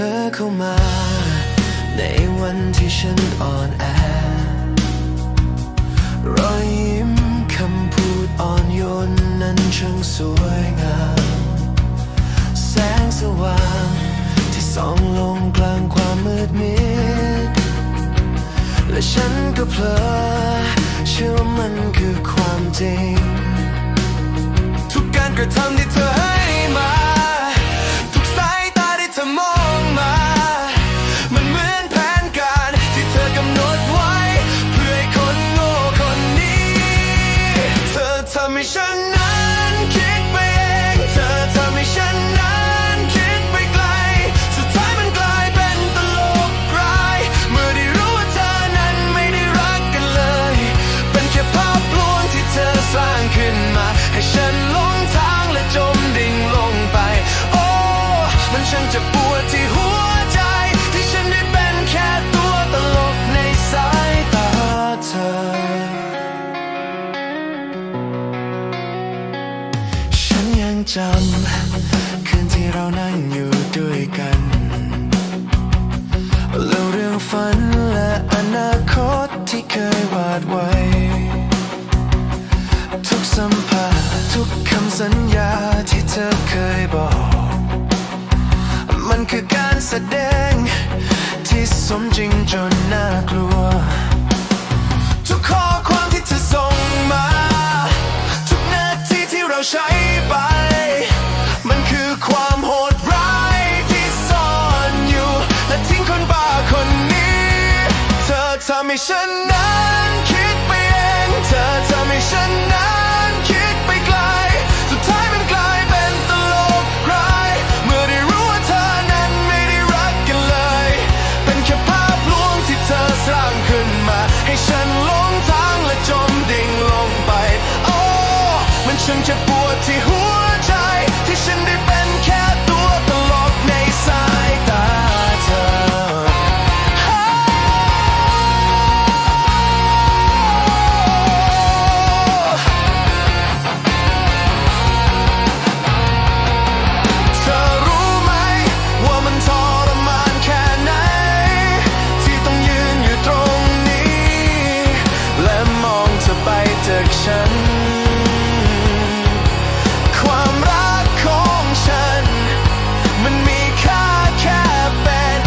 ธอเข้ามา ในวันที่ฉันอ่อนแอ รอยยิ้มคำพูดอ่อนโยนนั้นช่างสวยงาม แสงสว่างที่ส่องลงกลางความมืดมิด และฉันก็เพลอเชื่อว่ามันคือความจริง ทุกการกระทำที่เธอให้มา จำคืนที่เรานั่งอยู่ด้วยกันเล่าเรื่องฝันและอนาคตที่เคยวาดไว้ ทุกสัมผัสทุกคำสัญญาที่เธอเคยบอก มันคือการแสดงที่สมจริงจนน่ากลัว ทุกข้อความที่เธอส่งมา ทุกนาทีที่เราใช้ ทำให้ฉันนั้นคิดไปเองเธอทำให้ฉันนั้นคิดไปไกล สุดท้ายมันกลายเป็นตลกร้าย เมื่อได้รู้ว่าเธอนั้นไม่ได้รักกันเลย เป็นแค่ภาพลวงที่เธอสร้างขึ้นมา ให้ฉันหลงทางและจมดิ่งลงไป โอ้ มันช่างจะปวดที่หัว ฉัน ความรักของฉัน มันมีค่าแค่เป็น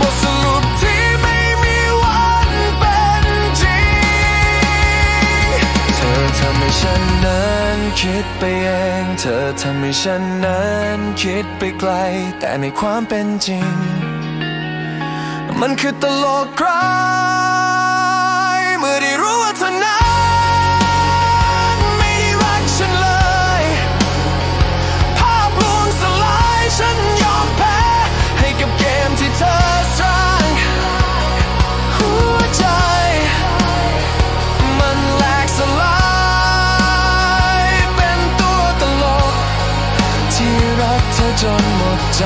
บทสรุปที่ไม่มีวันเป็นจริง เธอทำให้ฉันนั้นคิดไปเอง เธอทำให้ฉันนั้นคิดไปไกล แต่ในความเป็นจริง มันคือตลกร้ายเมื่อได้รู้ว่าเธอนั้น จนหมดใจ